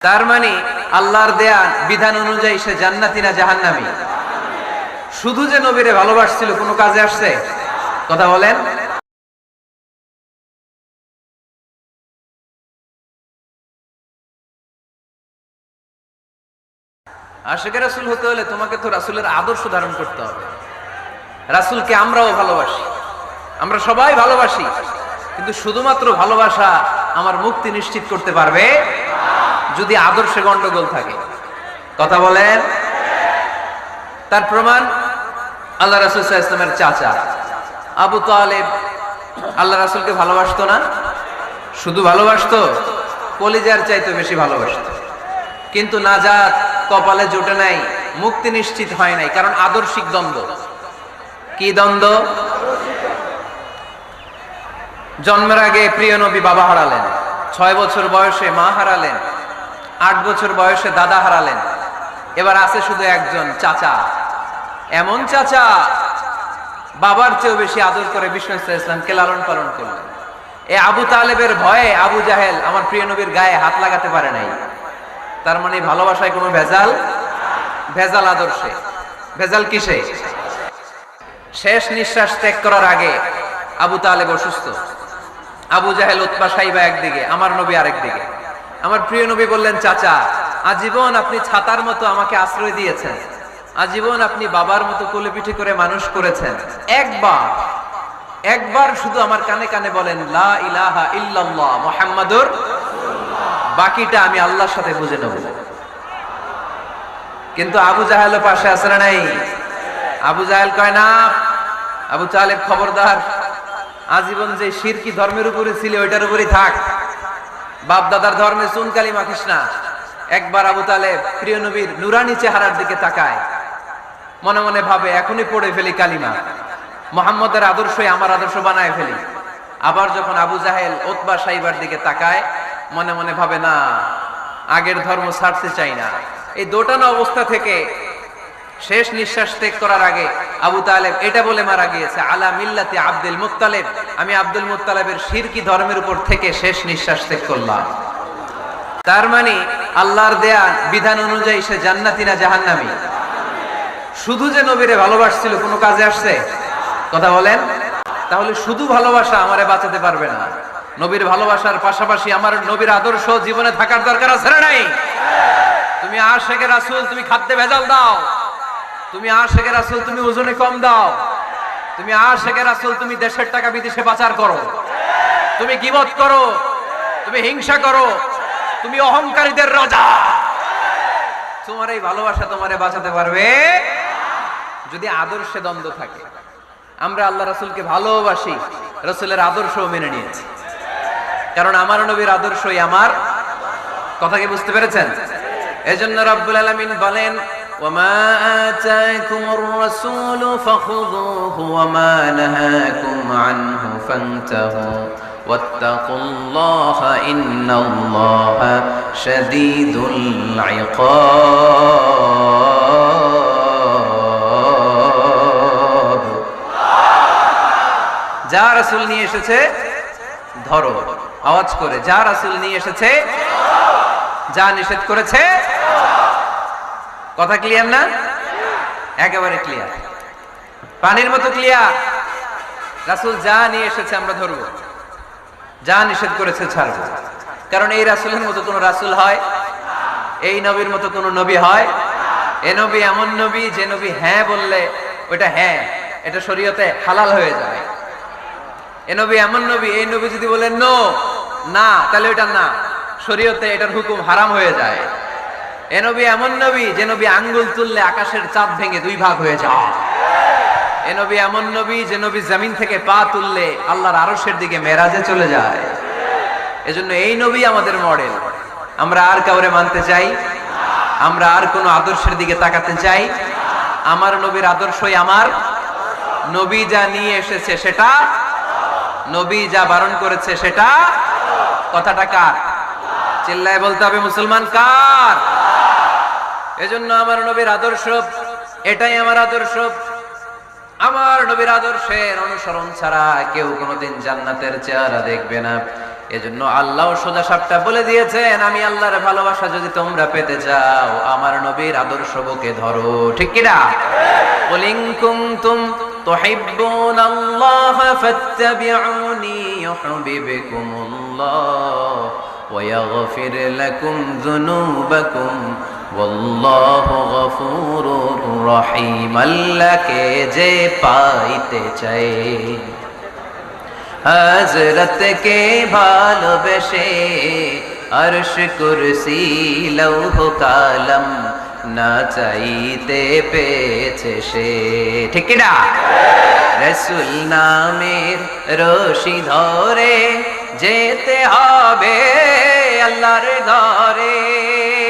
তার মানে আল্লাহর দেয়া বিধান অনুযায়ী সে জান্নাতি না জাহান্নামী? শুধু যে নবীরে ভালোবাসছিল, কোনো কাজে আসছে? কথা বলেন। আশেখ রাসুল হতে হলে তোমাকে তো রাসুলের আদর্শ ধারণ করতে হবে। রাসুলকে আমরাও ভালোবাসি। আমরা সবাই ভালোবাসি। কিন্তু শুধুমাত্র ভালোবাসা আমার মুক্তি নিশ্চিত করতে পারবে? যদি আদর্শে গন্ডগোল থাকে। কথা বলেন? তার প্রমাণ আল্লাহ রাসুল ইসলামের চাচা। আবু তালেব আল্লাহ রাসুলকে ভালোবাসতো না? শুধু ভালোবাসতো, কলিজার চাইতে বেশি ভালোবাসতো। কিন্তু না নাজাত কপালে জোটে নাই, মুক্তি নিশ্চিত হয় নাই, কারণ আদর্শিক দ্বন্দ্ব। কি দ্বন্দ্ব? জন্মের আগে প্রিয় নবী বাবা হারালেন, ছয় বছর বয়সে মা হারালেন আট বছর বয়সে দাদা হারালেন। এবার আছে শুধু একজন চাচা। এমন চাচা বাবার চেয়েও বেশি আদর করে বিষ্ণু ইসলামকে লালন পালন করলেন। এ আবু তালেবের ভয়ে আবু জাহেল আমার প্রিয় নবীর গায়ে হাত লাগাতে পারে নাই। তার মানে ভালোবাসায় কোনো ভেজাল? ভেজাল আদর্শে। ভেজাল কিসে? শেষ নিঃশ্বাস ত্যাগ করার আগে আবু তালেব অসুস্থ। আবু জাহেল উৎপা সাইবা একদিকে, আমার নবী আরেক দিকে আমার প্রিয় নবী বললেন, চাচা, আজীবন আপনি ছাতার মতো আমাকে আশ্রয় দিয়েছেন। আজীবন আপনি বাবার মতো কোলে পিঠে করে মানুষ করেছেন। একবার একবার শুধু আমার কানে কানে বলেন, লা ইলাহা ইল্লাল্লাহ মুহাম্মাদুর বাকিটা আমি আল্লাহর সাথে বুঝে নেব। কিন্তু আবু জাহেল পাশে আছে না নাই? আবু জাহেল কয়, না, আবু তালেব খবরদার। আজীবন যে শিরকি ধর্মের উপরে ছিল, ওইটার উপরেই থাক। বাপ দাদার ধর্মে চুনকালি মাখিস না। একবার আবু তালেব প্রিয় নবীর নুরানি চেহারার দিকে তাকায়। মনে মনে ভাবে, এখনই পড়ে ফেলি কালিমা। মোহাম্মদের আদর্শই আমার আদর্শ বানায় ফেলি। আবার যখন আবু জাহেল ওতবা সাইবার দিকে তাকায়, মনে মনে ভাবে, না, আগের ধর্ম ছাড়তে চাই না। এই দোটানো অবস্থা থেকে শেষ নিঃশ্বাস ত্যাগ করার আগে আবু তালেব এটা বলে মারা গিয়েছে, আলা মিল্লাতে আব্দুল মুত্তালেব। আমি আব্দুল মুত্তালেবের শিরকি ধর্মের উপর থেকে শেষ নিঃশ্বাস ত্যাগ করলাম। তার মানে আল্লাহর দেয়া বিধান অনুযায়ী সে জান্নাতি না জাহান্নামী? শুধু যে নবীরে ভালোবাসছিল, কোনো কাজে আসছে? কথা বলেন। তাহলে শুধু ভালোবাসা আমারে বাঁচাতে পারবে না। নবীর ভালোবাসার পাশাপাশি আমার নবীর আদর্শ জীবনে থাকার দরকার আছে না নাই? তুমি আশেখে রাসুল, তুমি খাদ্যে ভেজাল দাও। তুমি আশেখে রাসুল, তুমি ওজনে কম দাও। তুমি আশেখে রাসুল, তুমি দেশের টাকা বিদেশে পাচার করো। তুমি গিবত করো। তুমি হিংসা করো। তুমি অহংকারীদের রাজা। তোমার এই ভালোবাসা তোমারে বাঁচাতে পারবে। যদি আদর্শে দ্বন্দ্ব থাকে, আমরা আল্লাহ রাসুলকে ভালোবাসি, রসুলের আদর্শও মেনে নিয়েছি। কারণ আমার নবীর আদর্শই আমার। কথা কি বুঝতে পেরেছেন? এজন্য রব্বুল আলামিন বলেন وما آتاكم الرسول فخذوه وما نهاكم عنه فانتهوا واتقوا الله إن الله شديد العقاب যা রাসূল নিয়ে এসেছে ধরো আওয়াজ করে যা রাসূল নিয়ে এসেছে যা নিষেধ করেছে কথা ক্লিয়ার না? একেবারে ক্লিয়ার পানির মতো ক্লিয়ার রাসুল যা নিয়ে এসেছে আমরা ধরবো। যা নিষেধ করেছে ছাড়বো। কারণ এই রাসূলের মতো কোন রাসূল হয়? এই নবীর মতো কোন নবী হয়? এ নবী এমন নবী যে নবী হ্যাঁ বললে ওটা হ্যাঁ এটা শরীয়তে হালাল হয়ে যায়। এ নবী এমন নবী, এই নবী যদি বলে নো না, তাহলে ওটা না। শরীয়তে এটার হুকুম হারাম হয়ে যায়। এ নবী এমন নবী যে নবী আঙ্গুল তুললে আকাশের চাঁদ ভেঙে দুই ভাগ হয়ে যায়। এ নবী এমন নবী যে নবী জমিন থেকে পা তুললে আল্লাহর আরশের দিকে মেরাজে চলে যায়। এজন্য এই নবী আমাদের মডেল। আমরা আর কাউরে মানতে চাই? আমরা আর কোন আদর্শের দিকে তাকাতে চাই? আমার নবীর আদর্শই আমার। নবী যা নিয়ে এসেছে সেটা, নবী যা বারণ করেছে সেটা। কথাটা কার? চিল্লায় বলতে হবে মুসলমান কার? এজন্য আমার নবীর আদর্শ এটাই আমার আদর্শ আমার নবীর আদর্শের অনুসরণ ছাড়া কেউ কোনোদিন জান্নাতের চেহারা দেখবে না এজন্য আল্লাহ সোজা সাপটা বলে দিয়েছেন আমি আল্লাহর ভালোবাসা যদি তোমরা পেতে চাও আমার নবীর আদর্শ বুকে ধরো ঠিক কিনা বলিং কুনতুম তুহিব্বুন আল্লাহ ফাত্তাবিউনি ইউহিব্বুকুমুল্লাহ ويغفر لكم ذنوبكم রহিম, আল্লাহকে যে পাইতে চাই। হজরত কে ভালোবেসে অর্শ কুরসি, লৌহ কালম না চাইতে পেয়েছে সে। ঠিক না? রসুল নামের রশি ধরে যেতে হবে আল্লাহর ঘরে।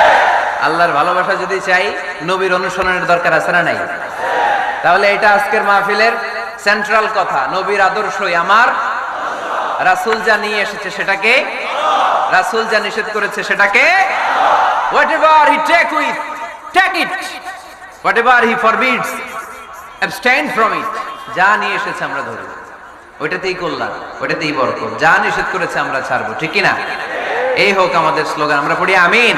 আল্লাহর ভালোবাসা যদি চাই, নবীর অনুসরণের দরকার আছে না নাই? তাহলে এটা আজকের মাহফিলের সেন্ট্রাল কথা। নবীর আদর্শই আমার। রাসূল যা নিয়ে এসেছে সেটাকে, রাসূল যা নিষেধ করেছে সেটাকে whatever he take with take it whatever he forbids abstain from it যা নিয়ে এসেছে আমরা ধরব। ওইটাতেই কল্যাণ, ওইটাতেই বরকত। যা নিষেধ করেছে আমরা ছাড়বো, ঠিক কি না এই হোক আমাদের স্লোগান আমরা পড়ি আমিন।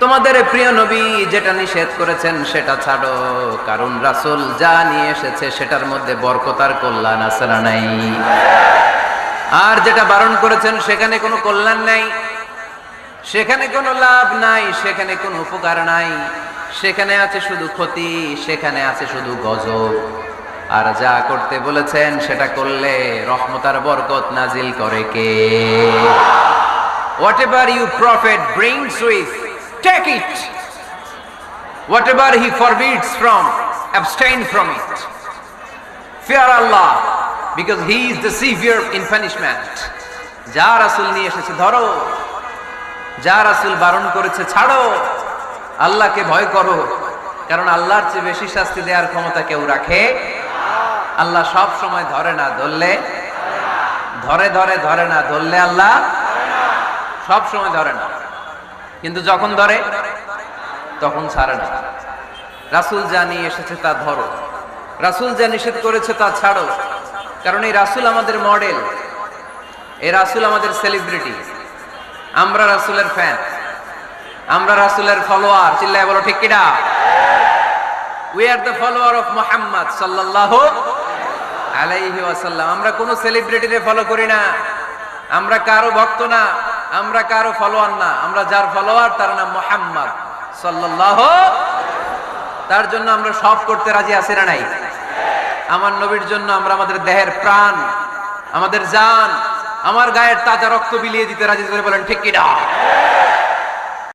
তোমাদের প্রিয় নবী যেটা নিষেধ করেছেন সেটা ছাড়ো। কারণ রাসুল যা নিয়ে এসেছে সেটার মধ্যে বরকতার কল্যাণ না নাই? আর যেটা বারণ করেছেন সেখানে কোনো কল্যাণ নাই। সেখানে কোনো লাভ নাই, সেখানে কোনো উপকার নাই। সেখানে আছে শুধু ক্ষতি, সেখানে আছে শুধু গজব। আর যা করতে বলেছেন সেটা করলে রহমতার বরকত নাজিল করে কে? Whatever you prophet brings with take it. Whatever he forbids from, abstain from it. Fear allah, because he is the savior in punishment. যা রাসূল নিয়ে এসেছে ধরো। যা রাসূল বারণ করেছে ছাড়ো। আল্লাহকে ভয় করো। কারণ আল্লাহর চেয়ে বেশি শাস্তি দেওয়ার ক্ষমতা কেউ রাখে। আল্লাহ সব সময় ধরে না, ধরলে? ধরে ধরে ধরে না, ধরলে আল্লাহ? সব সময় ধরে না। কিন্তু যখন ধরে, তখন ছাড়ে না। রাসুল যা নিয়ে এসেছে তা ধরো। রাসুল যা নিষেধ করেছে তা ছাড়ো। কারণ এই রাসুল আমাদের মডেল। এই রাসুল আমাদের সেলিব্রিটি আমরা রাসুলের ফ্যান আমরা রাসুলের ফলোয়ার চিল্লায় বলো, ঠিক কিনা? We are the follower of Mohammad সাল্লাল্লাহু আলাইহি ওয়াসাল্লাম। আমরা কোনো সেলিব্রিটিরে ফলো করি না। আমরা কারও ভক্ত না। আমরা কারও ফলোয়ার না, আমরা যার ফলোয়ার তার নাম মোহাম্মদ সাল্লাল্লাহু তার জন্য আমরা সব করতে রাজি আছি না নাই? আমার নবীর জন্য আমরা আমাদের দেহের প্রাণ, আমাদের জান, আমার গায়ের তাজা রক্ত বিলিয়ে দিতে রাজি করে বলেন, ঠিক কিনা